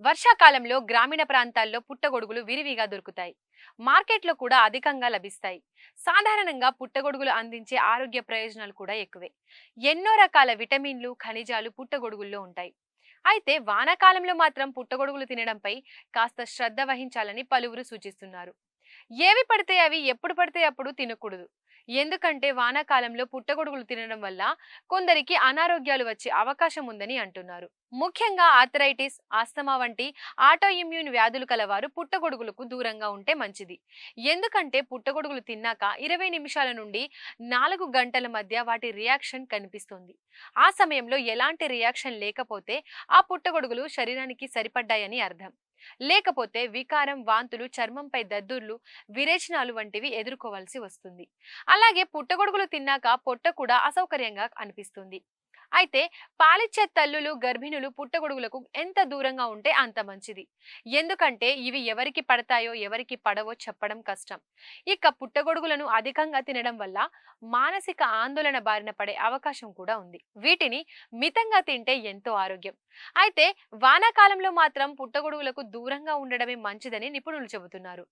వర్షాకాలంలో గ్రామీణ ప్రాంతాల్లో పుట్టగొడుగులు విరివిగా దొరుకుతాయి. మార్కెట్లో కూడా అధికంగా లభిస్తాయి. సాధారణంగా పుట్టగొడుగులు అందించే ఆరోగ్య ప్రయోజనాలు కూడా ఎక్కువే. ఎన్నో రకాల విటమిన్లు ఖనిజాలు పుట్టగొడుగుల్లో ఉంటాయి. అయితే వానాకాలంలో మాత్రం పుట్టగొడుగులు తినడంపై కాస్త శ్రద్ధ వహించాలని పలువురు సూచిస్తున్నారు. ఏవి పడితే అవి ఎప్పుడు పడితే అప్పుడు తినకూడదు. ఎందుకంటే వానాకాలంలో పుట్టగొడుగులు తినడం వల్ల కొందరికి అనారోగ్యాలు వచ్చే అవకాశం ఉందని అంటున్నారు. ముఖ్యంగా ఆర్థరైటిస్ ఆస్తమా వంటి ఆటో ఇమ్యూన్ వ్యాధులు కలవారు పుట్టగొడుగులకు దూరంగా ఉంటే మంచిది. ఎందుకంటే పుట్టగొడుగులు తిన్నాక ఇరవై నిమిషాల నుండి నాలుగు గంటల మధ్య వాటి రియాక్షన్ కనిపిస్తుంది. ఆ సమయంలో ఎలాంటి రియాక్షన్ లేకపోతే ఆ పుట్టగొడుగులు శరీరానికి సరిపడ్డాయని అర్థం. లేకపోతే వికారం వాంతులు చర్మంపై దద్దుర్లు విరేచనాలు వంటివి ఎదుర్కోవాల్సి వస్తుంది. అలాగే పుట్టగొడుగులు తిన్నాక పొట్ట కూడా అసౌకర్యంగా అనిపిస్తుంది. అయితే పాలిచ్చే తల్లులు గర్భిణులు పుట్టగొడుగులకు ఎంత దూరంగా ఉంటే అంత మంచిది. ఎందుకంటే ఇవి ఎవరికి పడతాయో ఎవరికి పడవో చెప్పడం కష్టం. ఇక పుట్టగొడుగులను అధికంగా తినడం వల్ల మానసిక ఆందోళన బారిన పడే అవకాశం కూడా ఉంది. వీటిని మితంగా తింటే ఎంతో ఆరోగ్యం. అయితే వానాకాలంలో మాత్రం పుట్టగొడుగులకు దూరంగా ఉండడమే మంచిదని నిపుణులు చెబుతున్నారు.